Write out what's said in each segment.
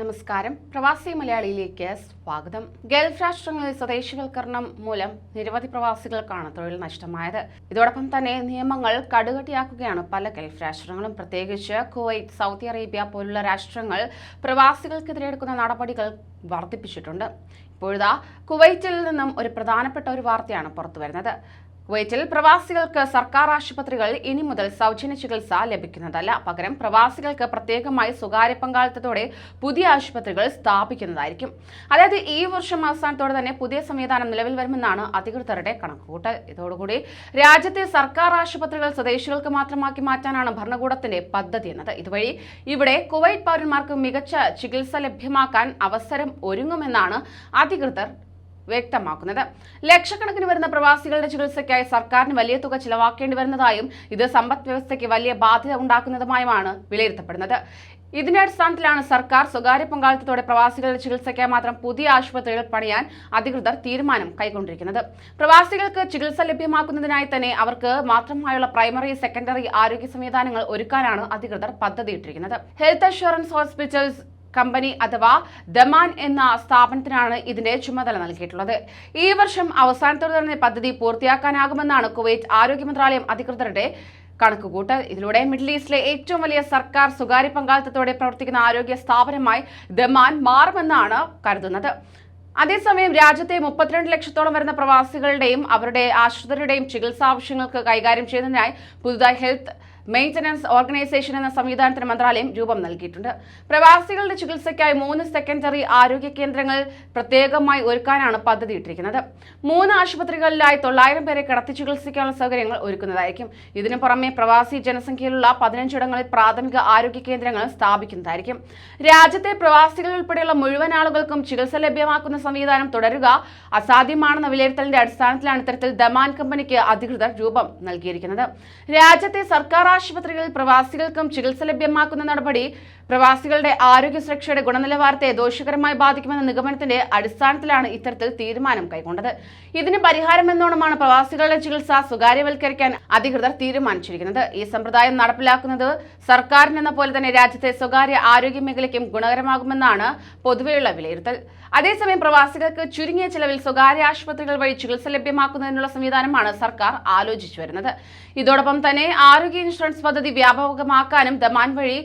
നമസ്കാരം. പ്രവാസി മലയാളിയിലേക്ക് സ്വാഗതം. ഗൾഫ് രാഷ്ട്രങ്ങളിൽ സ്വദേശിവൽക്കരണം മൂലം നിരവധി പ്രവാസികൾക്കാണ് തൊഴിൽ നഷ്ടമായത്. ഇതോടൊപ്പം തന്നെ നിയമങ്ങൾ കടുകട്ടിയാക്കുകയാണ് പല ഗൾഫ് രാഷ്ട്രങ്ങളും. പ്രത്യേകിച്ച് കുവൈറ്റ് സൗദി അറേബ്യ പോലുള്ള രാഷ്ട്രങ്ങൾ പ്രവാസികൾക്കെതിരെ എടുക്കുന്ന നടപടികൾ വർദ്ധിപ്പിച്ചിട്ടുണ്ട്. ഇപ്പോഴിതാ കുവൈറ്റിൽ നിന്നും ഒരു പ്രധാനപ്പെട്ട ഒരു വാർത്തയാണ് പുറത്തുവരുന്നത്. കുവൈറ്റിൽ പ്രവാസികൾക്ക് സർക്കാർ ആശുപത്രികൾ ഇനി മുതൽ സൗജന്യ ചികിത്സ ലഭിക്കുന്നതല്ല. പകരം പ്രവാസികൾക്ക് പ്രത്യേകമായി സ്വകാര്യ പങ്കാളിത്തത്തോടെ പുതിയ ആശുപത്രികൾ സ്ഥാപിക്കുന്നതായിരിക്കും. അതായത് ഈ വർഷം അവസാനത്തോടെ തന്നെ പുതിയ സംവിധാനം നിലവിൽ വരുമെന്നാണ് അധികൃതരുടെ കണക്കുകൂട്ടൽ. ഇതോടുകൂടി രാജ്യത്തെ സർക്കാർ ആശുപത്രികൾ സ്വദേശികൾക്ക് മാത്രമാക്കി മാറ്റാനാണ് ഭരണകൂടത്തിന്റെ പദ്ധതി എന്നത്. ഇതുവഴി ഇവിടെ കുവൈറ്റ് പൗരന്മാർക്ക് മികച്ച ചികിത്സ ലഭ്യമാക്കാൻ അവസരം ഒരുങ്ങുമെന്നാണ് അധികൃതർ വ്യക്തമാക്കുന്നത്. ലക്ഷക്കണക്കിന് വരുന്ന പ്രവാസികളുടെ ചികിത്സയ്ക്കായി സർക്കാരിന് വലിയ തുക ചിലവാക്കേണ്ടി വരുന്നതായും ഇത് സമ്പദ് വ്യവസ്ഥയ്ക്ക് വലിയ ബാധ്യത ഉണ്ടാക്കുന്നതുമായുമാണ് വിലയിരുത്തപ്പെടുന്നത്. ഇതിന്റെ അടിസ്ഥാനത്തിലാണ് സർക്കാർ സ്വകാര്യ പങ്കാളിത്തത്തോടെ പ്രവാസികളുടെ ചികിത്സയ്ക്കായി മാത്രം പുതിയ ആശുപത്രികൾ പണിയാൻ അധികൃതർ തീരുമാനം കൈക്കൊണ്ടിരിക്കുന്നത്. പ്രവാസികൾക്ക് ചികിത്സ ലഭ്യമാക്കുന്നതിനായി തന്നെ അവർക്ക് മാത്രമായുള്ള പ്രൈമറി സെക്കൻഡറി ആരോഗ്യ സംവിധാനങ്ങൾ ഒരുക്കാനാണ് അധികൃതർ പദ്ധതിയിട്ടിരിക്കുന്നത്. ഹെൽത്ത് അഷുറൻസ് ഹോസ്പിറ്റൽസ് കമ്പനി അഥവാ ദമാൻ എന്ന സ്ഥാപനത്തിനാണ് ഇതിന്റെ ചുമതല നൽകിയിട്ടുള്ളത്. ഈ വർഷം അവസാനത്തോടെ തന്നെ പദ്ധതി പൂർത്തിയാക്കാനാകുമെന്നാണ് കുവൈറ്റ് ആരോഗ്യ മന്ത്രാലയം അധികൃതരുടെ കണക്കുകൂട്ടൽ. ഇതിലൂടെ മിഡിൽ ഈസ്റ്റിലെ ഏറ്റവും വലിയ സർക്കാർ സ്വകാര്യ പങ്കാളിത്തത്തോടെ പ്രവർത്തിക്കുന്ന ആരോഗ്യ സ്ഥാപനമായി ദമാൻ മാറുമെന്നാണ് കരുതുന്നത്. അതേസമയം രാജ്യത്തെ മുപ്പത്തിരണ്ട് ലക്ഷത്തോളം വരുന്ന പ്രവാസികളുടെയും അവരുടെ ആശ്രിതരുടെയും ചികിത്സാ ആവശ്യങ്ങൾക്ക് കൈകാര്യം ചെയ്യുന്നതിനായി പുതുതായി ഹെൽത്ത് മെയിന്റനൻസ് ഓർഗനൈസേഷൻ എന്ന സംവിധാനത്തിന് മന്ത്രാലയം രൂപം നൽകിയിട്ടുണ്ട്. പ്രവാസികളുടെ ചികിത്സയ്ക്കായി മൂന്ന് സെക്കൻഡറി ആരോഗ്യ കേന്ദ്രങ്ങൾ പ്രത്യേകമായി ഒരുക്കാനാണ് പദ്ധതി ഇട്ടിരിക്കുന്നത് മൂന്ന് ആശുപത്രികളിലായി തൊള്ളായിരം പേരെ കിടത്തി ചികിത്സിക്കാനുള്ള സൗകര്യങ്ങൾ ഒരുക്കുന്നതായിരിക്കും. ഇതിനു പുറമെ പ്രവാസി ജനസംഖ്യയിലുള്ള പതിനഞ്ചിടങ്ങളിൽ പ്രാഥമിക ആരോഗ്യ കേന്ദ്രങ്ങൾ സ്ഥാപിക്കുന്നതായിരിക്കും. രാജ്യത്തെ പ്രവാസികൾ ഉൾപ്പെടെയുള്ള മുഴുവൻ ആളുകൾക്കും ചികിത്സ ലഭ്യമാക്കുന്ന സംവിധാനം തുടരുക അസാധ്യമാണെന്ന വിലയിരുത്തലിന്റെ അടിസ്ഥാനത്തിലാണ് ഇത്തരത്തിൽ ദമാൻ കമ്പനിക്ക് അധികൃതർ രൂപം നൽകിയിരിക്കുന്നത്. രാജ്യത്തെ സർക്കാർ ആശുപത്രികളിൽ പ്രവാസികൾക്കും ചികിത്സ ലഭ്യമാക്കുന്ന നടപടി പ്രവാസികളുടെ ആരോഗ്യ സുരക്ഷയുടെ ഗുണനിലവാരത്തെ ദോഷകരമായി ബാധിക്കുമെന്ന നിഗമനത്തിന്റെ അടിസ്ഥാനത്തിലാണ് ഇത്തരത്തിൽ തീരുമാനം കൈക്കൊണ്ടത്. ഇതിന് പരിഹാരം എന്നോണമാണ് പ്രവാസികളുടെ ചികിത്സ സ്വകാര്യവൽക്കരിക്കാൻ അധികൃതർ തീരുമാനിച്ചിരിക്കുന്നത്. ഈ സമ്പ്രദായം നടപ്പിലാക്കുന്നത് സർക്കാരിനെന്ന പോലെ തന്നെ രാജ്യത്തെ സ്വകാര്യ ആരോഗ്യ മേഖലയ്ക്കും ഗുണകരമാകുമെന്നാണ് പൊതുവെയുള്ള വിലയിരുത്തൽ. അതേസമയം പ്രവാസികൾക്ക് ചുരുങ്ങിയ ചെലവിൽ സ്വകാര്യ ആശുപത്രികൾ വഴി ചികിത്സ ലഭ്യമാക്കുന്നതിനുള്ള സംവിധാനമാണ് സർക്കാർ ആലോചിച്ചു വരുന്നത്. ഇതോടൊപ്പം തന്നെ ആരോഗ്യ ഇൻഷുറൻസ് പദ്ധതി വ്യാപകമാക്കാനും ദമാൻ വഴി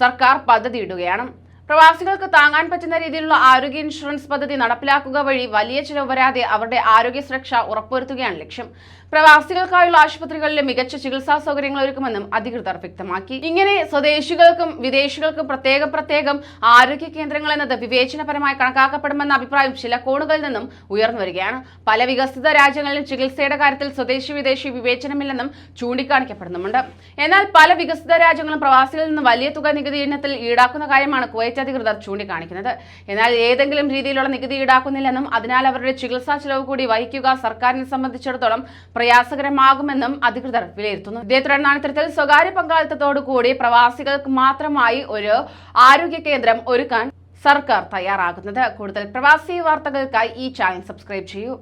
സർക്കാർ പദ്ധതിയിടുകയാണ്. പ്രവാസികൾക്ക് താങ്ങാൻ പറ്റുന്ന രീതിയിലുള്ള ആരോഗ്യ ഇൻഷുറൻസ് പദ്ധതി നടപ്പിലാക്കുക വഴി വലിയ ചിലവ് വരാതെ അവരുടെ ആരോഗ്യ സുരക്ഷ ഉറപ്പുവരുത്തുകയാണ് ലക്ഷ്യം. പ്രവാസികൾക്കായുള്ള ആശുപത്രികളിലെ മികച്ച ചികിത്സാ സൗകര്യങ്ങൾ ഒരുക്കുമെന്നും അധികൃതർ വ്യക്തമാക്കി. ഇങ്ങനെ സ്വദേശികൾക്കും വിദേശികൾക്കും പ്രത്യേകം പ്രത്യേകം ആരോഗ്യ കേന്ദ്രങ്ങൾ എന്നത് വിവേചനപരമായി കണക്കാക്കപ്പെടുമെന്ന അഭിപ്രായം ചില കോണുകളിൽ നിന്നും ഉയർന്നു വരികയാണ്. പല വികസിത രാജ്യങ്ങളിലും ചികിത്സയുടെ കാര്യത്തിൽ സ്വദേശി വിദേശി വിവേചനമില്ലെന്നും ചൂണ്ടിക്കാണിക്കപ്പെടുന്നുമുണ്ട്. എന്നാൽ പല വികസിത രാജ്യങ്ങളും പ്രവാസികളിൽ നിന്ന് വലിയ തുക നികുതി ഇനത്തിൽ ഈടാക്കുന്ന കാര്യമാണ് കുവൈറ്റ് അധികൃതർ ചൂണ്ടിക്കാണിക്കുന്നത്. എന്നാൽ ഏതെങ്കിലും രീതിയിലുള്ള നികുതി ഈടാക്കുന്നില്ലെന്നും അതിനാൽ അവരുടെ ചികിത്സാ ചെലവ് കൂടി വഹിക്കുക സർക്കാരിനെ സംബന്ധിച്ചിടത്തോളം പ്രയാസകരമാകുമെന്നും അധികൃതർ വിലയിരുത്തുന്നു. ഇതേ തുടർന്നാണ് ഇത്തരത്തിൽ സ്വകാര്യ പങ്കാളിത്തത്തോടുകൂടി പ്രവാസികൾക്ക് മാത്രമായി ഒരു ആരോഗ്യ കേന്ദ്രം ഒരുക്കാൻ സർക്കാർ തയ്യാറാകുന്നത്. കൂടുതൽ പ്രവാസി വാർത്തകൾക്കായി ഈ ചാനൽ സബ്സ്ക്രൈബ് ചെയ്യൂ.